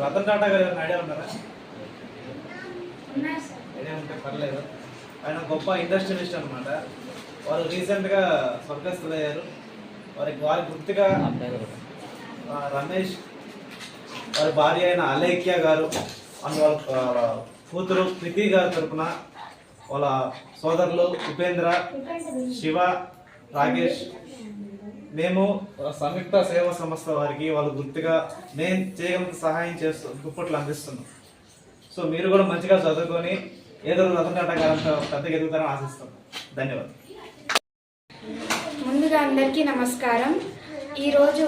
రతన్ టాటా గారు ఏమైనా ఐడియా ఉన్నారా? ఐడియా ఉంటే పర్లేదు. ఆయన గొప్ప ఇండస్ట్రియలిస్ట్ అనమాట వారు రీసెంట్గా స్వర్గస్థులయ్యారు వారికి వారి గుర్తుగా రమేష్ వారి భార్య అయిన అలేఖ్య గారు అండ్ వాళ్ళ కూతురు ప్రీతి గారి తరపున వాళ్ళ సోదరులు ఉపేంద్ర. శివ రాకేష్ మేము సంయుక్త సేవా సంస్థ వారికి వాళ్ళు గుర్తుగా నేను చేయగలిగిన సహాయం చేస్తూ దుప్పట్లు అందిస్తున్నాం. సో మీరు కూడా మంచిగా చదువుకొని ఏదో రోజు రతన్ టాటా గారంతా పెద్దగా ఎదుగుతారని ఆశిస్తున్నాం. ధన్యవాదాలు. ముందుగా అందరికీ నమస్కారం. ఈరోజు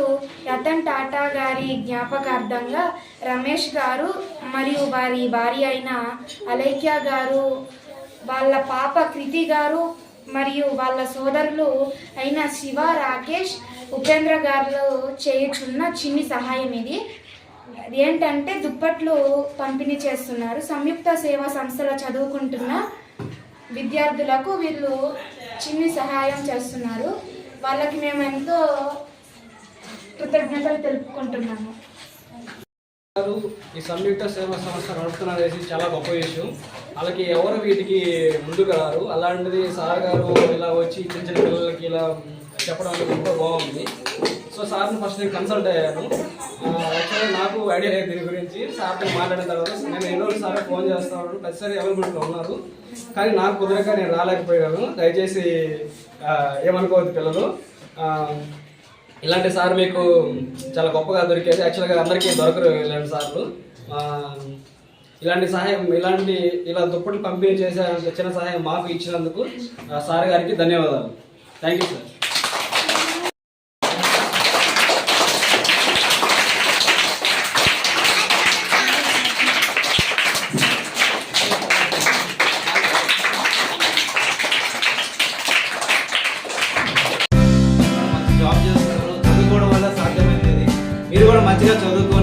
రతన్ టాటా గారి జ్ఞాపకార్థంగా రమేష్ గారు మరియు వారి భార్య అయిన అలైక్య గారు వాళ్ళ పాప కృతి గారు మరియు వాళ్ళ సోదరులు అయిన శివ రాకేష్ ఉపేంద్ర గారు చేయుచున్న చిన్ని సహాయం ఇది. ఏంటంటే దుప్పట్లు పంపిణీ చేస్తున్నారు. సంయుక్త సేవా సంస్థలో చదువుకుంటున్న విద్యార్థులకు వీళ్ళు చిన్ని సహాయం చేస్తున్నారు. వాళ్ళకి మేము ఎంతో కృతజ్ఞతలు తెలుపుకుంటున్నాము. ఈ సంయుక్త సేవా సంస్థ నడుపుతున్నది చాలా గొప్ప విషయం వాళ్ళకి ఎవరు వీటికి ముందుకు రారు. అలాంటిది సార్ గారు ఇలా వచ్చి చిన్న చిన్న పిల్లలకి ఇలా చెప్పడం అనేది బాగుంది. సో సార్ని ఫస్ట్ నేను కన్సల్ట్ అయ్యాను. యాక్చువల్గా నాకు ఐడియా లేదు దీని గురించి. సార్తో మాట్లాడిన తర్వాత నేను ఎన్నో సార్ ఫోన్ చేస్తాను ప్రతిసారి అవైలబుల్గా ఉన్నారు. కానీ నాకు కుదరక నేను రాలేకపోయాను. దయచేసి ఏమనుకోవద్దు పిల్లలు. ఇలాంటి సార్ మీకు చాలా గొప్పగా దొరికేది యాక్చువల్గా అందరికీ దొరకరు ఇలాంటి సార్లు. ఇలాంటి సహాయం ఇలాంటి ఇలా దుప్పట్లు పంపిణీ చేసే చిన్న సహాయం మాకు ఇచ్చినందుకు ఆ, సార్ గారికి ధన్యవాదాలు. థ్యాంక్ యూ సార్ జాబ్ చేస్తున్నారు చదువుకోవడం వల్ల సాధ్యమైంది. మీరు కూడా మంచిగా చదువుకొని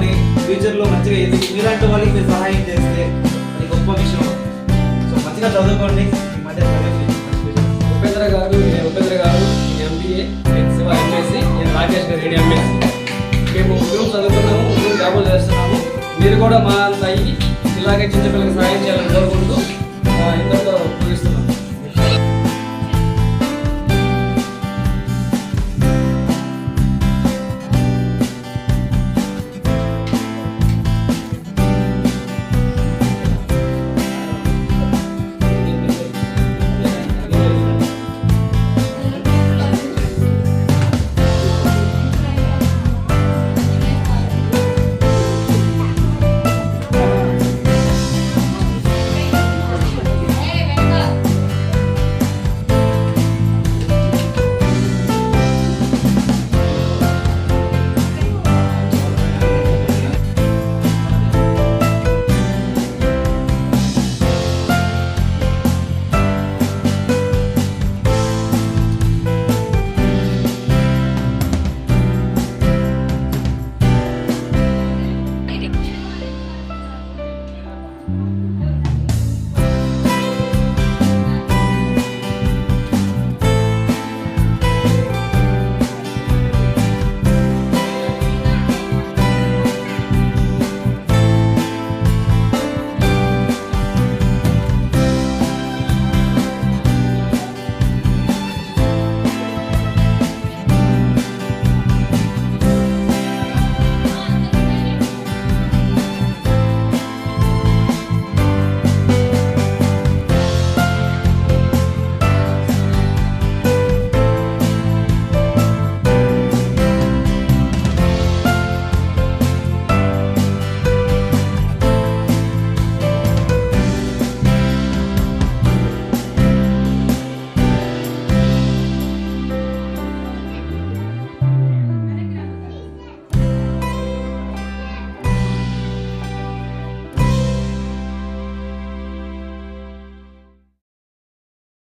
ఫ్యూచర్లో మంచిగా ఎదిగి మీలాంటి వాళ్ళకి మీరు సహాయం చేస్తే అది గొప్ప విషయం. సో మంచిగా చదువుకోండి. ఈ మధ్య ఉపేంద్ర గారు నేను ఉపేంద్ర గారు ఎంబీఏ శివ ఎంఎస్సి నేను రాకేష్ గారు నేను ఎంఎస్సి మేము ముగ్గురు చదువుతున్నాము ముగ్గురు జాబులు చేస్తున్నాము. మీరు కూడా మా అంత అయ్యి ఇలాగే చిన్నపిల్లలకి సహాయం చేయాలని